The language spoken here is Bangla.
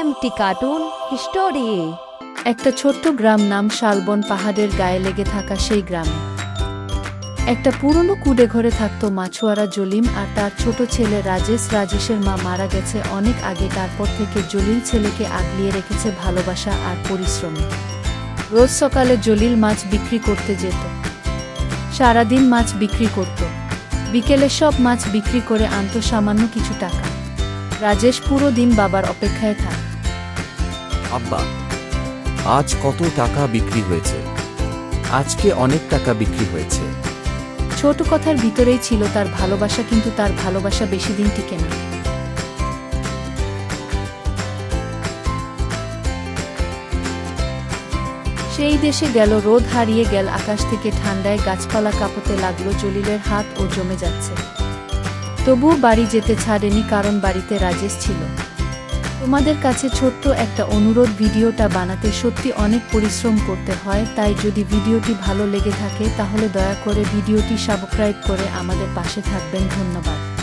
এমটি কার্টুন স্টোরি একটা ছোট্ট গ্রাম নাম শালবন পাহাড়ের গায়ে লেগে থাকা সেই গ্রামে। একটা পুরনো কুডে ঘরে থাকতো মাছুয়ারা জলিম আর তার ছোট ছেলে রাজেশ। রাজেশের মা মারা গেছে অনেক আগে, তারপর থেকে জলিল ছেলেকে আগলিয়ে রেখেছে ভালোবাসা আর পরিশ্রমে। রোজ সকালে জলিল মাছ বিক্রি করতে যেত। সারাদিন মাছ বিক্রি করত। বিকেলে সব মাছ বিক্রি করে আনতো সামান্য কিছু টাকা। রাজেশ পুরো দিন বাবার অপেক্ষায় থাক আব্বা আজ কত টাকা বিক্রি হয়েছে? আজকে অনেক টাকা বিক্রি হয়েছে। ছোট কথার ভিতরেই ছিল তার ভালোবাসা, কিন্তু তার ভালোবাসা বেশি দিন টিকে না। সেই দেশে গেল, রোদ হারিয়ে গেল, আকাশ থেকে ঠান্ডায় গাছপালা কাঁপতে লাগল, জলিলের হাত ও জমে যাচ্ছে। তবুও বাড়ি যেতে ছাড়েনি, কারণ বাড়িতে রাজেশ ছিল। তোমাদের কাছে ছোট্ট একটা অনুরোধ, ভিডিওটা বানাতে সত্যি অনেক পরিশ্রম করতে হয়, তাই যদি ভিডিওটি ভালো লেগে থাকে তাহলে দয়া করে ভিডিওটি সাবস্ক্রাইব করে আমাদের পাশে থাকবেন। ধন্যবাদ।